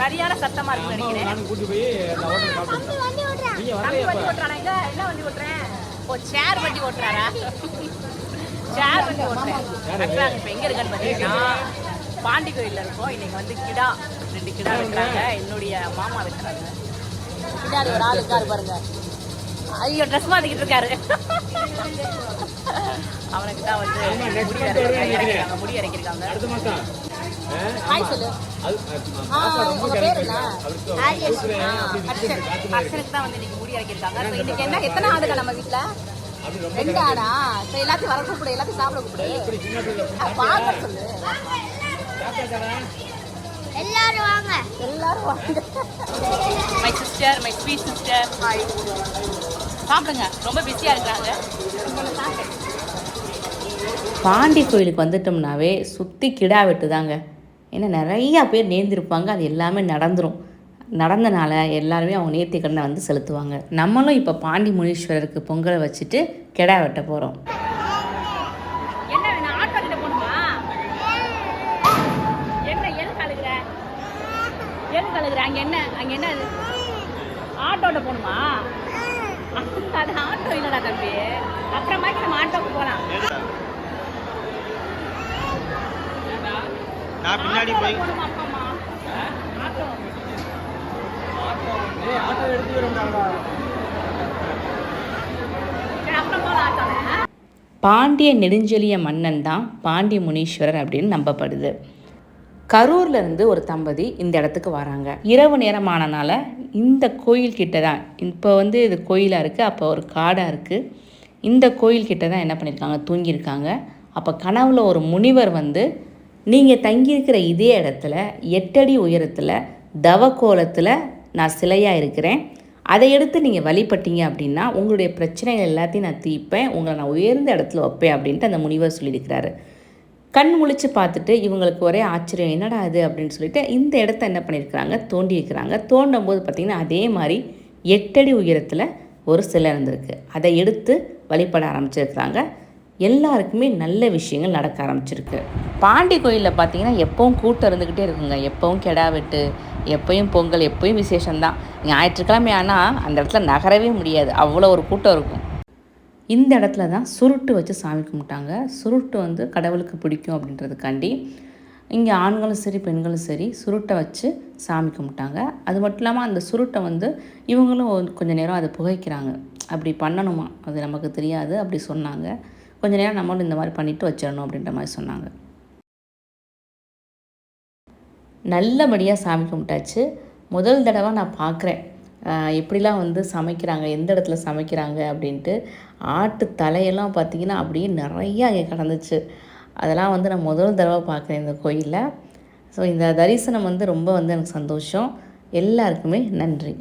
சரியான சத்தமா இருக்கு நினைக்கிறேன். கூட்டி போய் வண்டி ஓட்டுறேன் என்ன வண்டி ஓட்டுறேன் ஓ சேர் வண்டி ஓட்டுறாரா? சேர் வண்டி ஓட்டுறேன். கட்டுறாங்க இப்போ எங்க இருக்கான்னு பார்த்தீங்கன்னா பாண்டி கோயில்ல இருக்கோம். இன்னைக்கு வந்து கிடா ரெண்டு கிடா வைக்கிறாங்க. என்னுடைய மாமா வைக்கிறாங்க. பின்னாடி ஒரு ஆள் இருக்காரு பாருங்க. ஐயோ ட்ரெஸ் மாத்திக்கிட்டு இருக்காரு. அவனுக்கு தான் வந்து முடி அரைக்கிறாங்க, முடி இறக்கிருக்காங்க அடுத்த மாசம் ஆ, ஹாய் சொல்லு. அர்ச்சனுக்கு தான் வந்து இன்னைக்கு முடி இறக்கிருக்காங்க So, இன்னைக்கு என்ன? எத்தனை ஆடுகள் நம்ம வீட்ல? அப்படி ரொம்ப ரெண்டு ஆடா. எல்லாத்தையும் வர கூப்பிடு எல்லாத்தையும் சாப்பிட கூப்பிடு. பார்க்க சொல்லு? எல்லாரும் வாங்க. எல்லாரும் வாங்க. My sister my sweet sister சாப்பிடுங்க. ரொம்ப பிஸியா இருக்காங்க பாண்டி கோயிலுக்கு வந்துட்டோம்னாவே சுற்றி கிடா வெட்டுதாங்க. ஏன்னா நிறையா பேர் நேர்ந்திருப்பாங்க அது எல்லாமே நடந்துடும் நடந்தனால எல்லாருமே அவங்க நேர்த்தி கடனை வந்து செலுத்துவாங்க. நம்மளும் இப்போ பாண்டி முனீஸ்வரருக்கு பொங்கலை வச்சுட்டு கெடா வெட்ட போகிறோம் என்ன வேணும் போகணுமா? என்ன எது என்ன என்ன ஆட்டோட்ட போகணுமா? அது ஆட்டோ இல்லடா தம்பி. அப்புறமாக்கி நம்ம ஆட்டோக்கு போகலாம் நான் பின்னாடி போய் போகணுமா அப்பா அம்மா ஆட்டோ ஏய், ஆட்டோ எடுத்து வரமாட்டா சரி அப்புறம் போகலாம் ஆட்டோல பாண்டிய நெடுஞ்செழிய மன்னன் தான் பாண்டிய முனீஸ்வரர் அப்படின்னு நம்பப்படுது. கரூர்ல இருந்து ஒரு தம்பதி இந்த இடத்துக்கு வராங்க. இரவு நேரமானனால இந்த கோயில் கிட்ட தான் இப்போ வந்து இது கோயிலாக இருக்குது அப்போ ஒரு காடாக இருக்குது இந்த கோயில் கிட்ட தான் என்ன பண்ணியிருக்காங்க தூங்கியிருக்காங்க. அப்போ கனவுல ஒரு முனிவர் வந்து நீங்கள் தங்கியிருக்கிற இதே இடத்துல எட்டடி உயரத்தில் தவக்கோலத்தில் நான் சிலையாக இருக்கிறேன். அதை எடுத்து நீங்கள் வழிபட்டீங்க அப்படின்னா உங்களுடைய பிரச்சனைகள் எல்லாத்தையும் நான் தீர்ப்பேன் உங்களை நான் உயர்ந்த இடத்துல வைப்பேன் அப்படின்ட்டு அந்த முனிவர் சொல்லியிருக்கிறாரு. கண் முழிச்சு பார்த்துட்டு இவங்களுக்கு ஒரே ஆச்சரியம் என்னடா அது அப்படின்னு சொல்லிட்டு இந்த இடத்த என்ன பண்ணியிருக்கிறாங்க? தோண்டி தோண்டும் போது பார்த்திங்கன்னா அதே மாதிரி எட்டடி உயரத்தில் ஒரு சிலை இருந்திருக்கு. அதை எடுத்து வழிபட ஆரம்பிச்சிருக்கிறாங்க. எல்லாருக்குமே நல்ல விஷயங்கள் நடக்க ஆரம்பிச்சிருக்கு. பாண்டி கோயிலில் பார்த்தீங்கன்னா எப்பவும் கூட்டம் இருந்துக்கிட்டே இருக்குங்க. எப்பவும் கெடா வெட்டு எப்பயும் பொங்கல் எப்பயும் விசேஷம்தான். ஞாயிற்றுக்கிழமை ஆனால் அந்த இடத்துல நகரவே முடியாது. அவ்வளோ ஒரு கூட்டம் இருக்கும். இந்த இடத்துல தான் சுருட்டு வச்சு சாமி கும்பிட்டாங்க. சுருட்டு வந்து கடவுளுக்கு பிடிக்கும் அப்படின்றதுக்காண்டி இங்கே ஆண்களும் சரி பெண்களும் சரி சுருட்டை வச்சு சாமி கும்பிட்டாங்க. அது மட்டும் இல்லாமல் அந்த சுருட்டை வந்து இவங்களும் கொஞ்சம் நேரம் அதை புகைக்கிறாங்க. அப்படி பண்ணணுமா? அது நமக்கு தெரியாது. அப்படி சொன்னாங்க. கொஞ்ச நேரம் நம்மளும் இந்த மாதிரி பண்ணிட்டு வச்சிடணும் அப்படின்ற மாதிரி சொன்னாங்க. நல்லபடியாக சாமி கும்பிட்டாச்சு. முதல் தடவை நான் பார்க்குறேன் எப்படிலாம் வந்து சமைக்கிறாங்க எந்த இடத்துல சமைக்கிறாங்க அப்படின்ட்டு ஆட்டு தலையெல்லாம் பார்த்தீங்கன்னா அப்படியே நிறையா அங்கே கிடந்துச்சு. அதெல்லாம் வந்து நான் முதல் தடவை பார்க்குறேன் இந்த கோயிலில். ஸோ இந்த தரிசனம் வந்து ரொம்ப வந்து எனக்கு சந்தோஷம். எல்லாருக்குமே நன்றி.